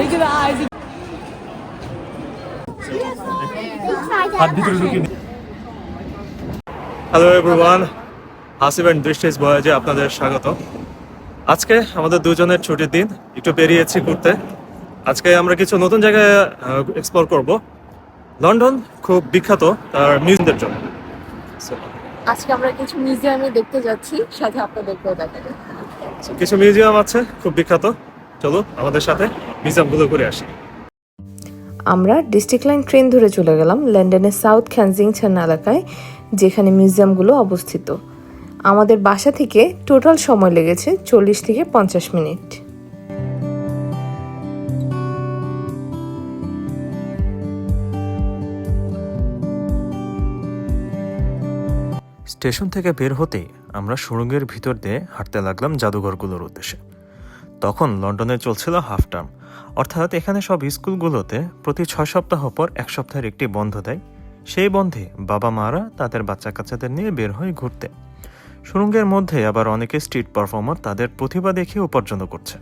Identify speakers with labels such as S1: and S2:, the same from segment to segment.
S1: Look at the eyes.
S2: Hello everyone Hasib and দৃষ্টিস বয়েজে আপনাদের স্বাগত। আজকে আমাদের দুজনের ছুটির দিন একটু বেরিয়েছি ঘুরতে। আজকে আমরা কিছু নতুন জায়গায় এক্সপ্লোর করব। লন্ডন খুব বিখ্যাত তার মিউজিয়ামদের জন্য।
S3: আজকে আমরা কিছু মিউজিয়ামে দেখতে যাচ্ছি সাথে আপনাদেরকেও দেখাবো।
S2: কিছু মিউজিয়াম আছে খুব বিখ্যাত। চলো আমাদের সাথে মিউজিয়ামগুলো ঘুরে আসি।
S4: আমরা ডিস্ট্রিক্ট লাইন ট্রেন ধরে চলে গেলাম লন্ডনের সাউথ খ্যানজিংটন এলাকায় যেখানে মিউজিয়ামগুলো অবস্থিত। আমাদের বাসা থেকে টোটাল সময় লেগেছে চল্লিশ থেকে পঞ্চাশ মিনিট।
S2: স্টেশন থেকে বের হতেই আমরা সুড়ঙ্গের ভিতর দিয়ে হাঁটতে লাগলাম জাদুঘরগুলোর উদ্দেশ্যে। তখন লন্ডনে চলছিল হাফ টার্ম অর্থাৎ এখানে সব স্কুলগুলোতে প্রতি ছয় সপ্তাহ পর এক সপ্তাহের একটি বন্ধ দেয়। সেই বন্ধে বাবা মারা তাদের বাচ্চা কাচ্চাদের নিয়ে বের হয় ঘুরতে। সুড়ঙ্গের মধ্যে আবার অনেকে স্ট্রিট পারফর্মার তাদের প্রতিভা দেখিয়ে উপার্জন করছে।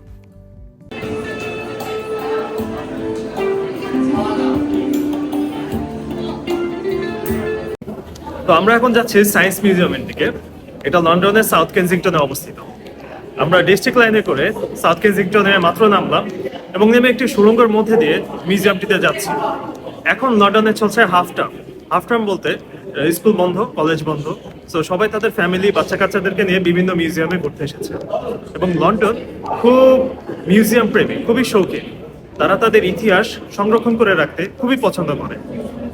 S2: তো আমরা এখন যাচ্ছি সায়েন্স মিউজিয়ামের দিকে। এটা লন্ডনের সাউথ কেনজিংটনে অবস্থিত। আমরা ডিস্ট্রিক্ট লাইনে করে সাউথ কেনজিংটনে মাত্র নামলাম এবং নেমে একটি সুড়ঙ্গের মধ্যে দিয়ে মিউজিয়ামটিতে যাচ্ছি। এখন লন্ডনে চলছে হাফ টার্ম হাফ টার্ম বলতে স্কুল বন্ধ কলেজ বন্ধ। সো সবাই তাদের ফ্যামিলি বাচ্চা কাচ্চাদেরকে নিয়ে বিভিন্ন মিউজিয়ামে ঘুরতে এসেছে। এবং লন্ডন খুব মিউজিয়াম প্রেমী, খুবই শৌখিন। তারা তাদের ইতিহাস সংরক্ষণ করে রাখতে খুবই পছন্দ করে।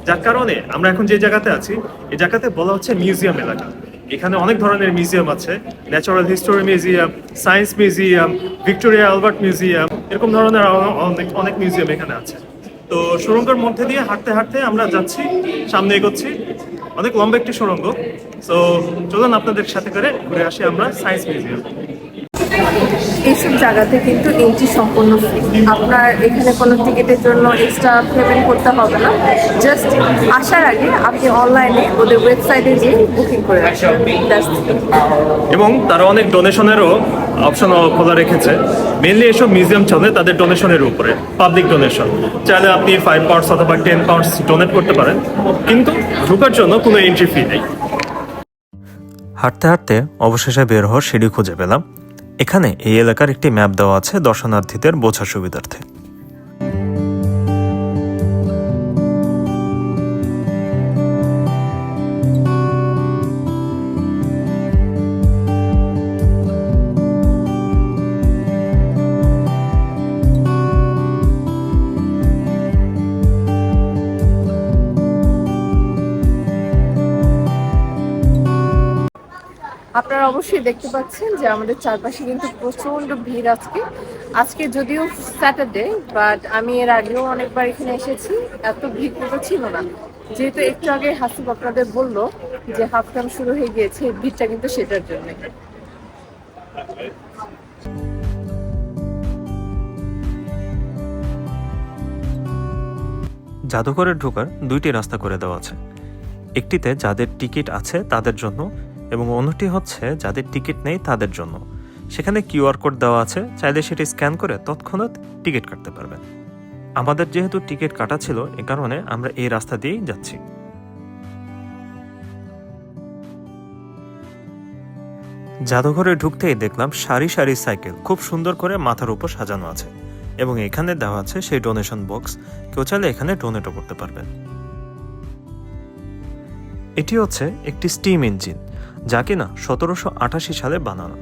S2: যার কারণে আমরা এখন যে জায়গাতে আছি এই জায়গাতে বলা হচ্ছে মিউজিয়াম এলাকা। এখানে অনেক ধরনের মিউজিয়াম আছে natural history museum science museum Victoria Albert museum এরকম ধরনের অনেক অনেক মিউজিয়াম এখানে আছে। তো সুরঙ্গের মধ্যে দিয়ে হাঁটতে হাঁটতে আমরা যাচ্ছি, সামনে এগোচ্ছি। অনেক লম্বা একটি সুরঙ্গ। তো চলুন আপনাদের সাথে করে ঘুরে আসি আমরা সায়েন্স মিউজিয়াম
S3: এইসব জায়গাতে কিন্তু এন্ট্রি সম্পূর্ণ ফ্রি আপনার এখানে কোনো টিকিটের জন্য এক্সট্রা পেমেন্ট করতে হবে না। জাস্ট আসার আগে আপনি অনলাইনে ওদের ওয়েবসাইটে গিয়ে বুকিং করে রাখবেন।
S2: এবং তারা অনেক ডোনেশনেরও অপশন খোলা রেখেছে। মেনলি এসব মিউজিয়াম চলে তাদের ডোনেশনের উপরে পাবলিক ডোনেশন চাইলে আপনি ফাইভ পাউন্ডস অথবা টেন পাউন্ডস ডোনেট করতে পারেন। কিন্তু ঢোকার জন্য কোনো এন্ট্রি ফি নেই। হাঁটতে হাঁটতে অবশেষে বের হওয়ার সিঁড়ি খুঁজে পেলাম। এখানে এই এলাকার একটি ম্যাপ দেওয়া আছে দর্শনার্থীদের বোঝা সুবিধার্থে।
S3: আপনারা অবশ্যই দেখতে পাচ্ছেন যে আমাদের চারপাশে কিন্তু প্রচণ্ড ভিড় আজকে। আজকে যদিও স্যাটারডে বাট আমি এর আগেও অনেকবার এখানে এসেছি। এত ভিড় কিন্তু ছিল না। যেহেতু একটু আগে হাসিব আপনাদের বলল যে হাফ টাইম শুরু হয়ে গিয়েছে ভিড়টা কিন্তু সেটার জন্য।
S2: জাদুঘরে ঢোকার দুইটি রাস্তা করে দেওয়া আছে। একটিতে যাদের টিকিট আছে তাদের জন্য এবং অন্যটি হচ্ছে যাদের টিকিট নেই তাদের জন্য। সেখানে কিউআর কোড দেওয়া আছে, চাইলে সেটি স্ক্যান করে তৎক্ষণাৎ টিকিট কাটতে পারবেন। আমাদের যেহেতু টিকিট কাটা ছিল, এ কারণে আমরা এই রাস্তা দিয়েই যাচ্ছি। জাদুঘরে ঢুকতেই দেখলাম সারি সারি সাইকেল, খুব সুন্দর করে মাথার উপর সাজানো আছে এবং এখানে দেওয়া আছে সেই ডোনেশন বক্স। কেউ চাইলে এখানে ডোনেটও করতে পারবেন। এটি হচ্ছে একটি স্টিম ইঞ্জিন। যা কিনা সতেরোশো আঠাশি সালে বানানো।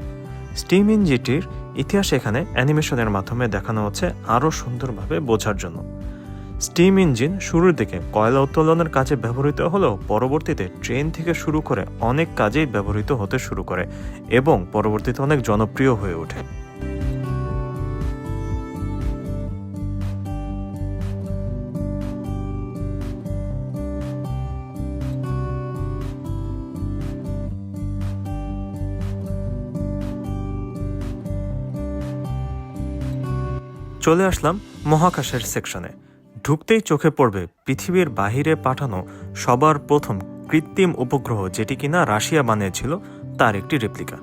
S2: স্টিম ইঞ্জিটির ইতিহাস এখানে অ্যানিমেশনের মাধ্যমে দেখানো হচ্ছে আরও সুন্দরভাবে বোঝার জন্য। স্টিম ইঞ্জিন শুরুর দিকে কয়লা উত্তোলনের কাজে ব্যবহৃত হলেও পরবর্তীতে ট্রেন থেকে শুরু করে অনেক কাজেই ব্যবহৃত হতে শুরু করে এবং পরবর্তীতে অনেক জনপ্রিয় হয়ে ওঠে। চলে আসলাম মহাকাশের সেকশনে। ঢুকতেই চোখে পড়বে পৃথিবীর বাহিরে পাঠানো সবার প্রথম কৃত্রিম উপগ্রহ যেটি কিনা রাশিয়া বানিয়েছিল, তার একটি রেপ্লিকা।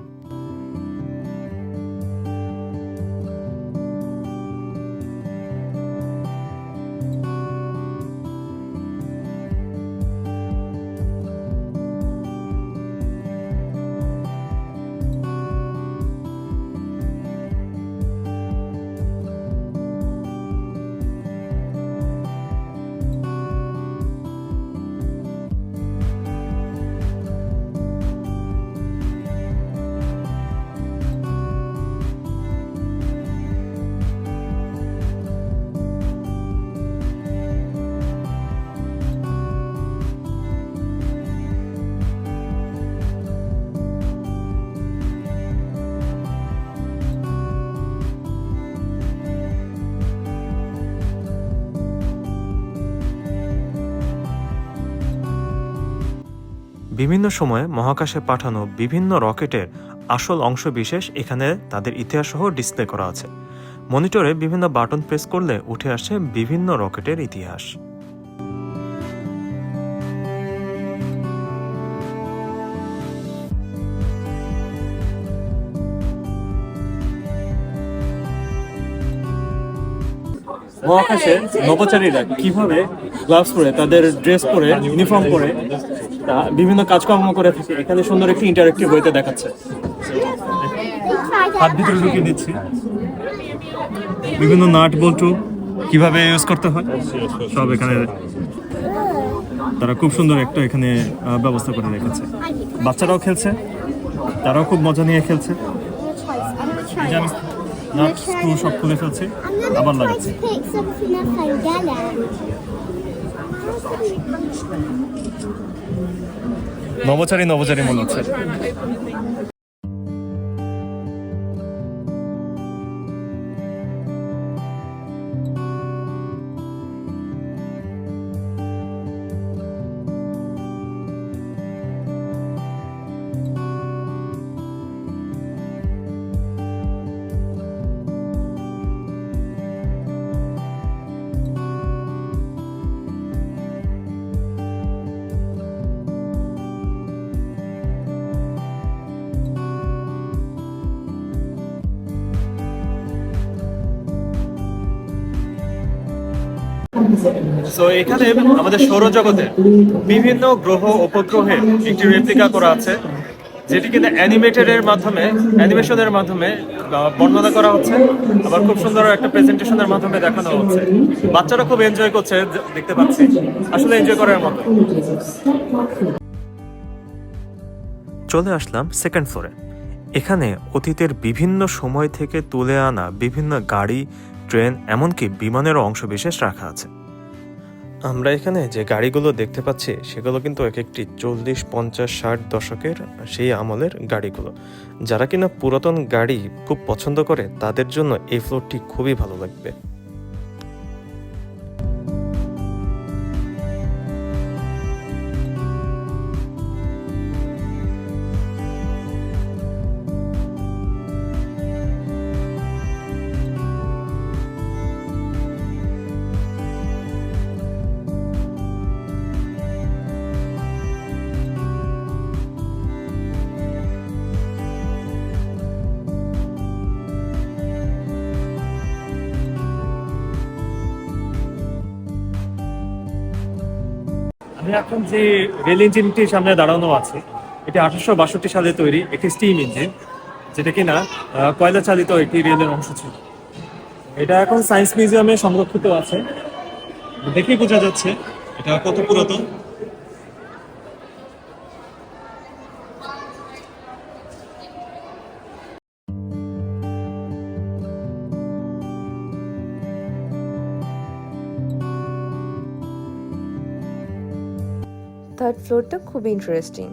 S1: বিভিন্ন সময়ে মহাকাশে পাঠানো বিভিন্ন রকেটের আসল অংশ বিশেষ এখানে তাদের ইতিহাস সহ ডিসপ্লে করা আছে। মনিটরে বিভিন্ন বাটন প্রেস করলে উঠে আসে বিভিন্ন রকেটের ইতিহাস।
S2: মহাকাশে নভোচারীরা কীভাবে গ্লাভস পরে তাদের ড্রেস পরে ইউনিফর্ম পরে তা বিভিন্ন কাজকর্ম করে থাকে। এখানে সুন্দর একটি ইন্টারেক্টিভ বইতে দেখাচ্ছে। হাত ভিতরে ঢুকিয়ে দিচ্ছি। বিভিন্ন নাট বল্টু কীভাবে ইউজ করতে হয় সব এখানে তারা খুব সুন্দর একটা এখানে ব্যবস্থা করে রেখেছে। বাচ্চারাও খেলছে তারাও খুব মজা নিয়ে খেলছে। আমি নাট স্ক্রু সব খুলে ফেলছি। আবার লাগাচ্ছি. নবচারী নবচারী মনে হচ্ছে এখানে আমাদের সৌরজগতে বিভিন্ন গ্রহ উপগ্রহে একটি রেপ্লিকা করা আছে, যেটি কিনা অ্যানিমেটেডের মাধ্যমে অ্যানিমেশনের মাধ্যমে বর্ণনা করা হচ্ছে। আবার খুব সুন্দর একটা প্রেজেন্টেশনের মাধ্যমে দেখানো হচ্ছে। বাচ্চারা খুব এনজয় করছে দেখতে পাচ্ছি। আসলে এনজয় করার মতো।
S1: চলে আসলাম সেকেন্ড ফ্লোরে এখানে অতীতের বিভিন্ন সময় থেকে তুলে আনা বিভিন্ন গাড়ি, ট্রেন, এমনকি বিমানেরও অংশবিশেষ রাখা আছে। আমরা এখানে যে গাড়িগুলো দেখতে পাচ্ছি, সেগুলো কিন্তু এক একটি চল্লিশ, পঞ্চাশ, ষাট দশকের সেই আমলের গাড়িগুলো। যারা কিনা পুরাতন গাড়ি খুব পছন্দ করে, তাদের জন্য এই ফ্লোরটি খুবই ভালো লাগবে।
S2: আমি এখন যে রেল ইঞ্জিনটির সামনে দাঁড়ানো আছে, এটি আঠারোশো বাষট্টি সালে তৈরি একটি স্টিম ইঞ্জিন, যেটা কিনা কয়লা চালিত একটি রেলের অংশ ছিল। এটা এখন সায়েন্স মিউজিয়ামে সংরক্ষিত আছে। দেখেই বোঝা যাচ্ছে এটা কত পুরাতন।
S4: থার্ড ফ্লোরটা খুব ইন্টারেস্টিং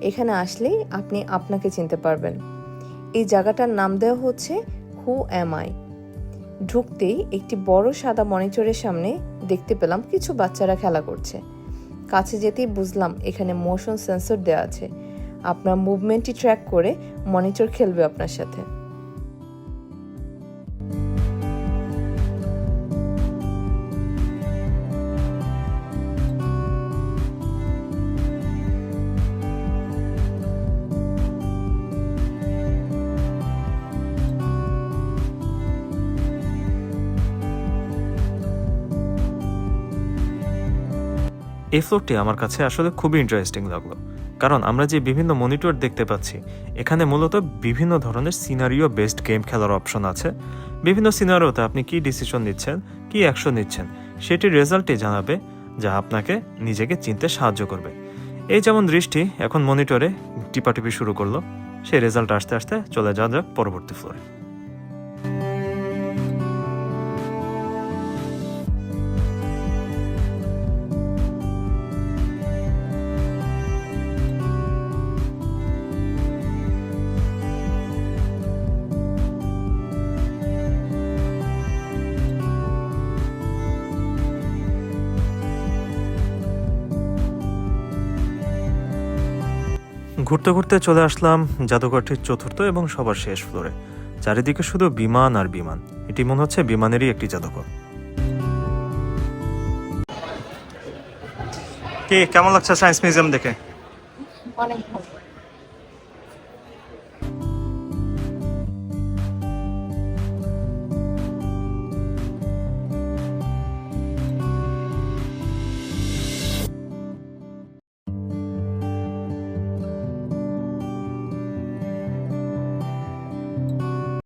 S4: এখানে আসলেই আপনি আপনাকে চিনতে পারবেন। এই জায়গাটার নাম দেওয়া হচ্ছে হু এম আই ঢুকতেই একটি বড় সাদা মনিটরের সামনে দেখতে পেলাম কিছু বাচ্চারা খেলা করছে। কাছে যেতেই বুঝলাম এখানে মোশন সেন্সর দেওয়া আছে। আপনার মুভমেন্টটি ট্র্যাক করে মনিটর খেলবে আপনার সাথে।
S1: এই ফ্লোরটি আমার কাছে আসলে খুবই ইন্টারেস্টিং লাগল। কারণ আমরা যে বিভিন্ন মনিটর দেখতে পাচ্ছি, এখানে মূলত বিভিন্ন ধরনের সিনারিও বেসড গেম খেলার অপশন আছে। বিভিন্ন সিনারিওতে আপনি কি ডিসিশন নিচ্ছেন, কি অ্যাকশন নিচ্ছেন সেটির রেজাল্টই জানাবে, যা আপনাকে নিজেকে চিনতে সাহায্য করবে। এই যেমন দৃষ্টি এখন মনিটরে টিপাটিপি শুরু করল, সেই রেজাল্ট আসতে আসতে চলে যাওয়া যাক পরবর্তী ফ্লোরে ঘুরতে ঘুরতে চলে আসলাম জাদুঘরটির চতুর্থ এবং সবার শেষ ফ্লোরে। চারিদিকে শুধু বিমান আর বিমান। এটি মনে হচ্ছে বিমানেরই একটি জাদুঘর। কে, কেমন লাগছে সায়েন্স মিউজিয়াম দেখে?
S3: অনেক ভালো।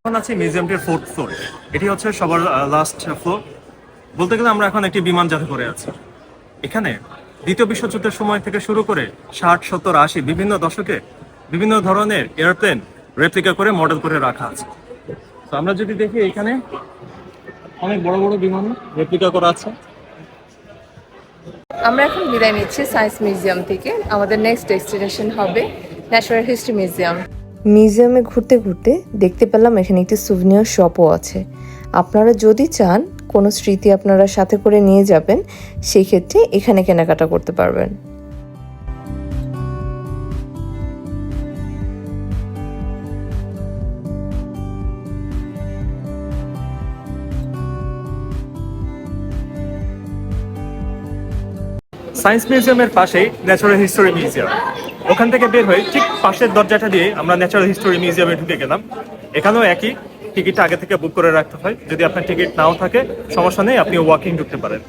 S2: এখন আছি মিউজিয়ামটির ফোর্থ ফ্লোরে এটি হচ্ছে সবার লাস্ট ফ্লোর বলতে গেলে আমরা এখন একটি বিমান জাদুঘরে আছি। এখানে দ্বিতীয় বিশ্বযুদ্ধের সময় থেকে শুরু করে ষাট, সত্তর, আশি বিভিন্ন দশকে বিভিন্ন ধরনের এয়ারপ্লেন রেপ্লিকা করে মডেল করে রাখা আছে। তো আমরা যদি দেখি এখানে অনেক বড় বড় বিমান রেপ্লিকা করা আছে।
S3: আমরা এখন বিদায় নিচ্ছি সায়েন্স মিউজিয়াম থেকে। আমাদের নেক্সট ডেস্টিনেশন হবে ন্যাচারাল হিস্ট্রি মিউজিয়াম
S4: মিউজিয়ামে ঘুরতে ঘুরতে দেখতে পেলাম এখানে একটি সুভিনিয়র শপও আছে। আপনারা যদি চান কোনো স্মৃতি আপনারা সাথে করে নিয়ে যাবেন সেই ক্ষেত্রে এখানে কেনাকাটা করতে পারবেন।
S2: সায়েন্স মিউজিয়ামের পাশেই ন্যাচারাল হিস্টোরি মিউজিয়াম ওখান থেকে বের হয়ে ঠিক পাশের দরজাটা দিয়ে আমরা ন্যাচারাল হিস্টোরি মিউজিয়ামে ঢুকে গেলাম। এখানেও একই, টিকিটটা আগে থেকে বুক করে রাখতে হয়। যদি আপনার টিকিট নাও থাকে, সমস্যা নেই, আপনি ওয়াকিং ঢুকতে পারেন।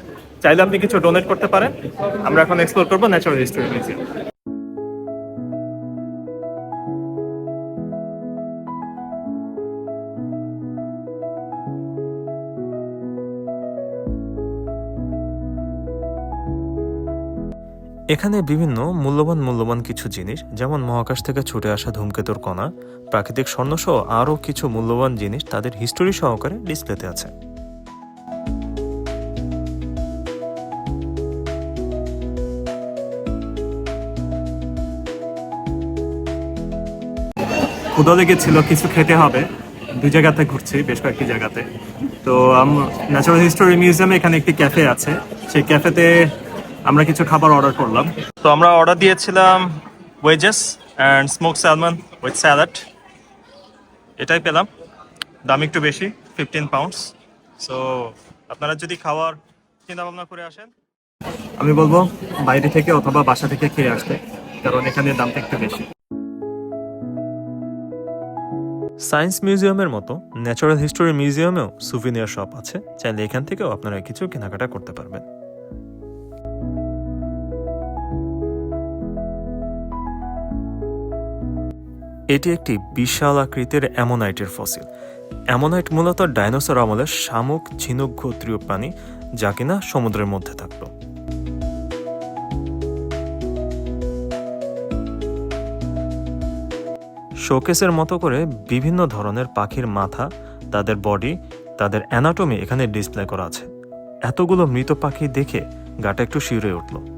S2: চাইলে আপনি কিছু ডোনেট করতে পারেন। আমরা এখন এক্সপ্লোর করব ন্যাচারাল হিস্টোরি মিউজিয়াম
S1: এখানে বিভিন্ন মূল্যবান মূল্যবান কিছু জিনিস, যেমন মহাকাশ থেকে ছুটে আসা ধূমকেতুর কণা, প্রাকৃতিক স্বর্ণসহ আরও কিছু মূল্যবান জিনিস তাদের হিস্টোরি সহকারে ডিসপ্লেতে আছে।
S2: ক্ষুদা লেগেছিল, কিছু খেতে হবে। দুই জায়গাতে ঘুরছি, বেশ কয়েকটি জায়গাতে। তো ন্যাচারাল হিস্টোরি মিউজিয়ামে এখানে একটি ক্যাফে আছে। সেই ক্যাফেতে আমরা কিছু খাবার অর্ডার করলাম। তো আমরা অর্ডার দিয়েছিলাম wedges and smoke salmon with salad এটাই পেলাম। দাম একটু বেশি ফিফটিন পাউন্ডস সো আপনারা যদি খাওয়ার চিন্তা ভাবনা করে আসেন। আমি বলব বাইরে থেকে অথবা বাসা থেকে খেয়ে আসতে কারণ এখানে দামটা একটু বেশি।
S1: সায়েন্স মিউজিয়ামের মতো ন্যাচারাল হিস্টোরি মিউজিয়ামেও সুভিনিয়ার শপ আছে। চাইলে এখান থেকেও আপনারা কিছু কেনাকাটা করতে পারবেন। এটি একটি বিশাল আকৃতির অ্যামোনাইটের ফসিল। অ্যামোনাইট মূলত ডাইনোসর আমলের শামুক, ঝিনুক গোত্রীয় প্রাণী, যা কিনা সমুদ্রের মধ্যে থাকতো। শোকেসের মতো করে বিভিন্ন ধরনের পাখির মাথা, তাদের বডি, তাদের অ্যানাটমি এখানে ডিসপ্লে করা আছে। এতগুলো মৃত পাখি দেখে গাটা একটু শিউরে উঠল।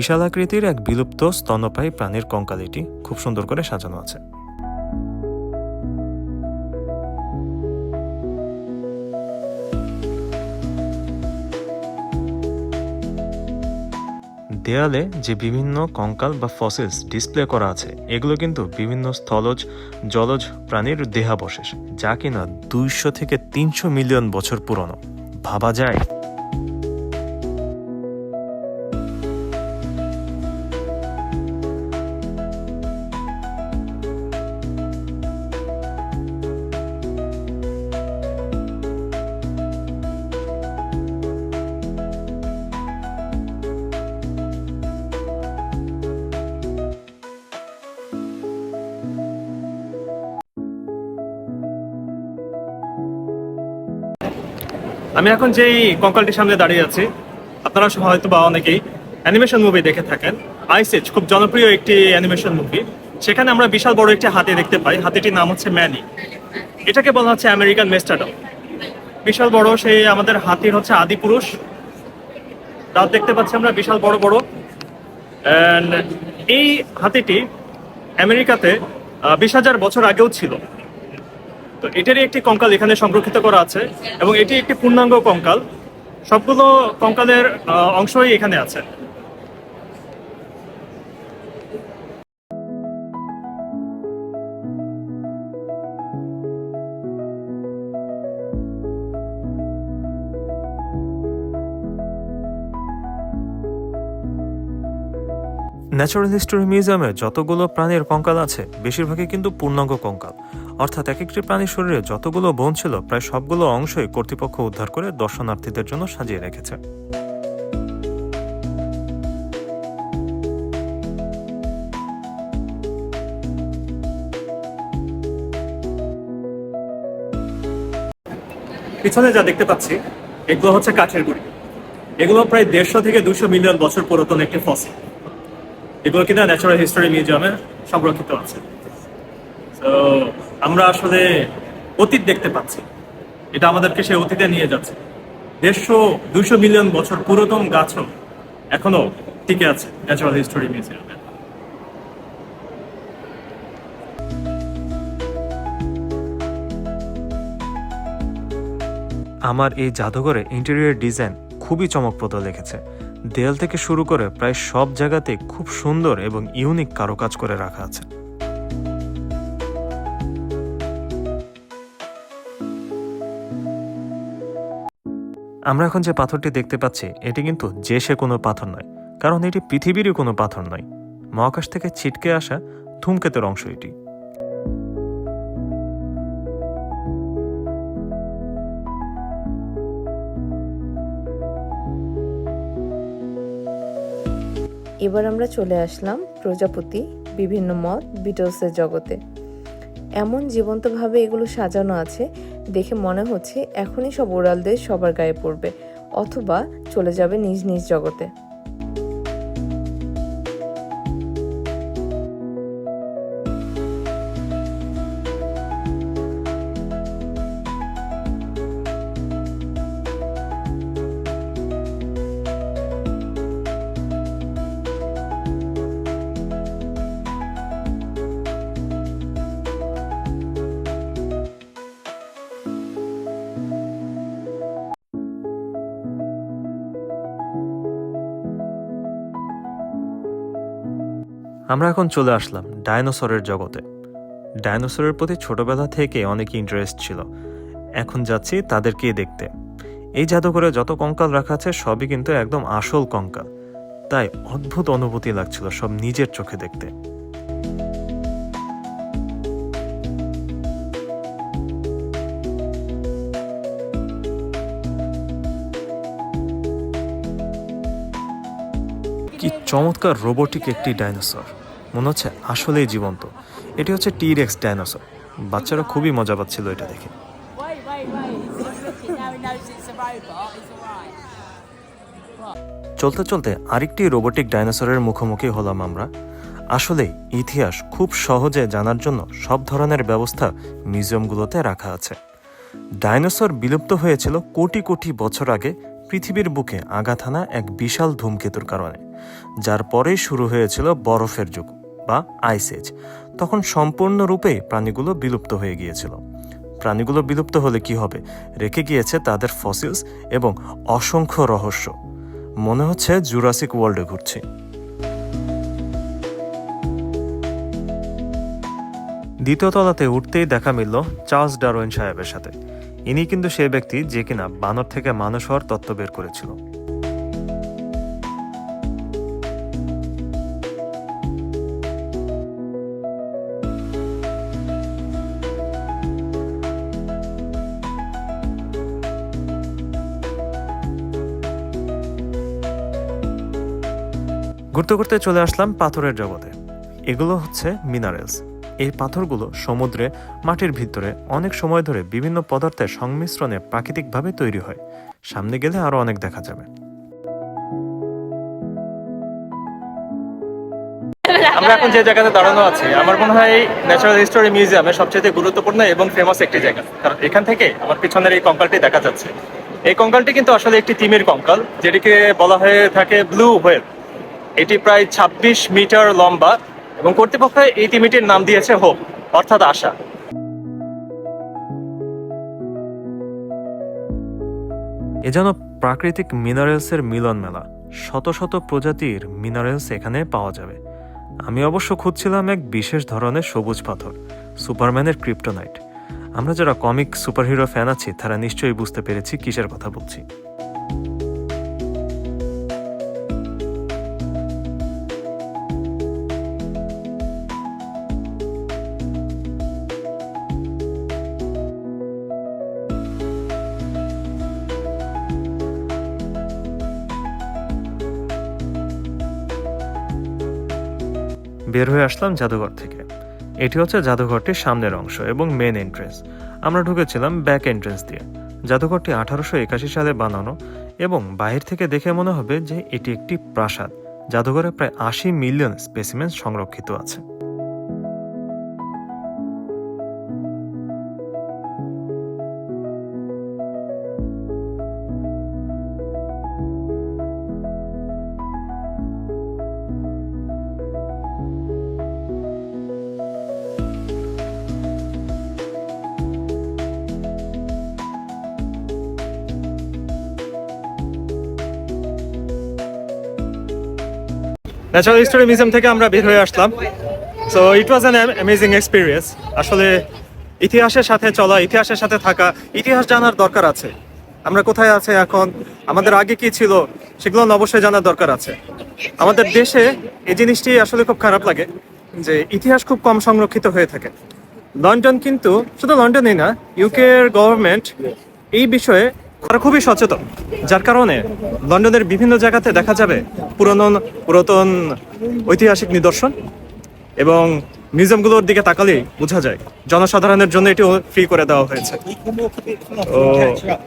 S1: বিশাল আকৃতির এক বিলুপ্ত স্তন্যপায়ী প্রাণীর কঙ্কালিটি খুব সুন্দর করে সাজানো আছে। দেয়ালে যে বিভিন্ন কঙ্কাল বা ফসিলস ডিসপ্লে করা আছে, এগুলো কিন্তু বিভিন্ন স্থলজ, জলজ প্রাণীর দেহাবশেষ, যা কিনা দুইশো থেকে তিনশো মিলিয়ন বছর পুরনো। ভাবা যায়
S2: আমি এখন যেই কঙ্কালটির সামনে দাঁড়িয়ে আছি, আপনারা হয়তো বা অনেকেই অ্যানিমেশন মুভি দেখে থাকেন। আইস এজ খুব জনপ্রিয় একটি অ্যানিমেশন মুভি। সেখানে আমরা বিশাল বড় একটি হাতি দেখতে পাই। হাতিটির নাম হচ্ছে ম্যানি। এটাকে বলা হচ্ছে আমেরিকান মেস্টাডম বিশাল বড় সেই আমাদের হাতির হচ্ছে আদি পুরুষ। দাঁত দেখতে পাচ্ছি আমরা বিশাল বড় বড়। এই হাতিটি আমেরিকাতে বিশ হাজার বছর আগেও ছিল। তো এটারই একটি কঙ্কাল এখানে সংরক্ষিত করা আছে এবং এটি একটি পূর্ণাঙ্গ কঙ্কাল। সবগুলো কঙ্কালের অংশই এখানে আছে।
S1: ন্যাচারাল হিস্টোরি মিউজিয়ামে যতগুলো প্রাণীর কঙ্কাল আছে, বেশিরভাগই কিন্তু পূর্ণাঙ্গ কঙ্কাল। অর্থাৎ এক একটি প্রাণীর শরীরে যতগুলো বোন ছিল, প্রায় সবগুলো অংশই কর্তৃপক্ষ উদ্ধার করে দর্শনার্থীদের জন্য সাজিয়ে রেখেছে।
S2: পিছনে যা দেখতে পাচ্ছি, এগুলো হচ্ছে কাঠের গুড়ি। এগুলো প্রায় দেড়শো থেকে দুশো মিলিয়ন বছর পুরাতন একটি ফসিল। এগুলো কিনা ন্যাচারাল হিস্টোরি মিউজিয়ামে সংরক্ষিত আছে। তো আমরা আসলে অতীত দেখতে পাচ্ছি। এটা আমাদেরকে সেই অতীতে নিয়ে যাচ্ছে। দেড়শো দুশো মিলিয়ন বছর পুরাতন গাছও এখনও টিকে আছে ন্যাচারাল হিস্টোরি মিউজিয়ামে
S1: আমার এই জাদুঘরে ইন্টেরিয়র ডিজাইন খুবই চমকপ্রদ লেগেছে। দেয়াল থেকে শুরু করে প্রায় সব জায়গাতে খুব সুন্দর এবং ইউনিক কারুকাজ করে রাখা আছে। আমরা এখন যে পাথরটি দেখতে পাচ্ছি, এটি কিন্তু যে সে কোনো পাথর নয়, কারণ এটি পৃথিবীরই কোনো পাথর নয়। মহাকাশ থেকে ছিটকে আসা ধূমকেতুর অংশ এটি।
S4: এবার আমরা চলে আসলাম প্রজাপতি, বিভিন্ন মত, বিটলসের জগতে। এমন জীবন্তভাবে এগুলো সাজানো আছে দেখে মনে হচ্ছে এখনই সব ওরালদের সবার গায়ে পড়বে, অথবা চলে যাবে নিজ নিজ জগতে।
S1: আমরা এখন চলে আসলাম ডায়নোসরের জগতে। ডায়নোসরের প্রতি ছোটবেলা থেকে অনেক ইন্টারেস্ট ছিল। এখন যাচ্ছি তাদেরকে দেখতে। এই জাদুঘরে যত কঙ্কাল রাখা আছে, সবই কিন্তু একদম আসল কঙ্কাল। তাই অদ্ভুত অনুভূতি লাগছিল সব নিজের চোখে দেখতে। চমৎকার রোবোটিক একটি ডাইনোসর। মনে হচ্ছে আসলেই জীবন্ত। এটি হচ্ছে টিরেক্স ডাইনোসর। বাচ্চারা খুবই মজা পাচ্ছিল এটা দেখে. চলতে চলতে আরেকটি রোবোটিক ডাইনোসরের মুখোমুখি হলাম আমরা। আসলে ইতিহাস খুব সহজে জানার জন্য সব ধরনের ব্যবস্থা মিউজিয়ামগুলোতে রাখা আছে। ডাইনোসর বিলুপ্ত হয়েছিল কোটি কোটি বছর আগে পৃথিবীর বুকে আঘাত হানা এক বিশাল ধূমকেতুর কারণে, যার পরেই শুরু হয়েছিল বরফের যুগ বা আইসেজ। তখন সম্পূর্ণরূপে প্রাণীগুলো বিলুপ্ত হয়ে গিয়েছিল। প্রাণীগুলো বিলুপ্ত হলে কি হবে, রেখে গিয়েছে তাদের ফসিলস এবং অসংখ্য রহস্য। মনে হচ্ছে জুরাসিক ওয়ার্ল্ডে ঘুরছি। দ্বিতীয় তলাতে উঠতেই দেখা মিলল চার্লস ডারওয়েন সাহেবের সাথে। ইনি কিন্তু সে ব্যক্তি যে কিনা বানর থেকে মানুষ হওয়ার তত্ত্ব বের করেছিল। ঘুরতে ঘুরতে চলে আসলাম পাথরের জগতে। এগুলো হচ্ছে মিনারেলস। এই পাথরগুলো সমুদ্রে, মাটির ভিতরে অনেক সময় ধরে বিভিন্ন পদার্থের সংমিশ্রণে প্রাকৃতিকভাবে তৈরি হয়। সামনে গেলে আরও অনেক দেখা যাবে।
S2: আমরা এখন যে জায়গাতে দাঁড়ানো আছি, আমার মনে হয় ন্যাচারাল হিস্টোরি মিউজিয়ামে সবচেয়ে গুরুত্বপূর্ণ এবং ফেমাস একটি জায়গা। কারণ এখান থেকে আমার পিছনের এই কঙ্কালটি দেখা যাচ্ছে। এই কঙ্কালটি কিন্তু আসলে একটি তিমির কঙ্কাল, যেটিকে বলা হয়ে থাকে ব্লু হোয়েল এটি প্রায় ২৬ মিটার লম্বা এবং কর্তৃপক্ষ এই তিমিটির নাম দিয়েছে হোপ, অর্থাৎ আশা।
S1: এ যেন প্রাকৃতিক মিনারেলসের মিলন মেলা। শত শত প্রজাতির মিনারেলস এখানে পাওয়া যাবে। আমি অবশ্য খুঁজছিলাম এক বিশেষ ধরনের সবুজ পাথর, সুপারম্যানের ক্রিপ্টোনাইট। আমরা যারা কমিক সুপারহিরো ফ্যান আছি, তারা নিশ্চয়ই বুঝতে পেরেছি কিসের কথা বলছি। বের হয়ে আসলাম জাদুঘর থেকে। এটি হচ্ছে জাদুঘরটির সামনের অংশ এবং মেন এন্ট্রেন্স আমরা ঢুকেছিলাম ব্যাক এন্ট্রেন্স দিয়ে। জাদুঘরটি আঠারোশো একাশি সালে বানানো এবং বাহির থেকে দেখে মনে হবে যে এটি একটি প্রাসাদ। জাদুঘরে প্রায় আশি মিলিয়ন স্পেসিমেন্স সংরক্ষিত আছে।
S2: ন্যাচারাল হিস্টোরি মিউজিয়াম থেকে আমরা বের হয়ে আসলাম। So it was an amazing experience আসলে ইতিহাসের সাথে চলা, ইতিহাসের সাথে থাকা, ইতিহাস জানার দরকার আছে। আমরা কোথায় আছে এখন? আমাদের আগে কি ছিল? সেগুলো অবশ্যই জানার দরকার আছে। আমাদের দেশে এই জিনিসটি আসলে খুব খারাপ লাগে যে ইতিহাস খুব কম সংরক্ষিত হয়ে থাকে। লন্ডন কিন্তু, শুধু লন্ডনেই না ইউকের গভর্নমেন্ট এই বিষয়ে তারা খুবই সচেতন যার কারণে লন্ডনের বিভিন্ন জায়গাতে দেখা যাবে পুরনো পুরাতন ঐতিহাসিক নিদর্শন এবং মিউজিয়ামগুলোর দিকে তাকালেই বোঝা যায় জনসাধারণের জন্য এটি ফ্রি করে দেওয়া হয়েছে। তো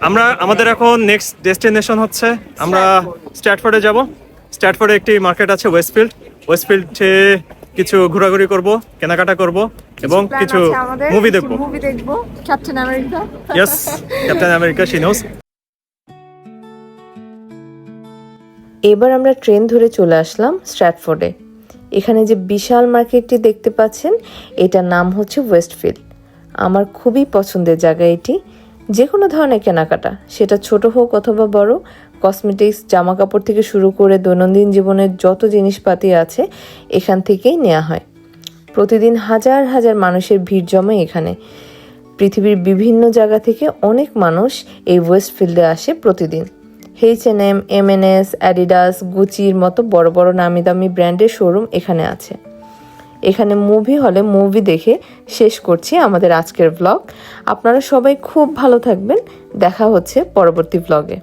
S2: আমরা আমাদের এখন নেক্সট ডেস্টিনেশন হচ্ছে আমরা স্ট্যাটফোর্ডে যাব। স্ট্যাটফোর্ডে একটি মার্কেট আছে ওয়েস্টফিল্ড ওয়েস্টফিল্ডে কিছু ঘোরাঘুরি করব কেনাকাটা করব এবং কিছু মুভি দেখব।
S3: মুভি দেখব। Captain America
S2: yes captain America she knows
S4: এবার আমরা ট্রেন ধরে চলে আসলাম স্ট্র্যাটফোর্ডে। এখানে যে বিশাল মার্কেটটি দেখতে পাচ্ছেন, এটার নাম হচ্ছে ওয়েস্টফিল্ড। আমার খুবই পছন্দের জায়গা এটি। যে কোনো ধরনের কেনাকাটা, সেটা ছোট হোক অথবা বড়, কসমেটিক্স জামা কাপড় থেকে শুরু করে দৈনন্দিন জীবনের যত জিনিসপাতি আছে, এখান থেকেই নেওয়া হয়। প্রতিদিন হাজার হাজার মানুষের ভিড় জমে এখানে। পৃথিবীর বিভিন্ন জায়গা থেকে অনেক মানুষ এই ওয়েস্টফিল্ডে আসে প্রতিদিন। H N M M N S Adidas গুচির মতো বড় বড় নামি দামি ব্র্যান্ডের শোরুম এখানে আছে। এখানে মুভি হলে মুভি দেখে শেষ করছি আমাদের আজকের ব্লগ আপনারা সবাই খুব ভালো থাকবেন। দেখা হচ্ছে পরবর্তী ব্লগে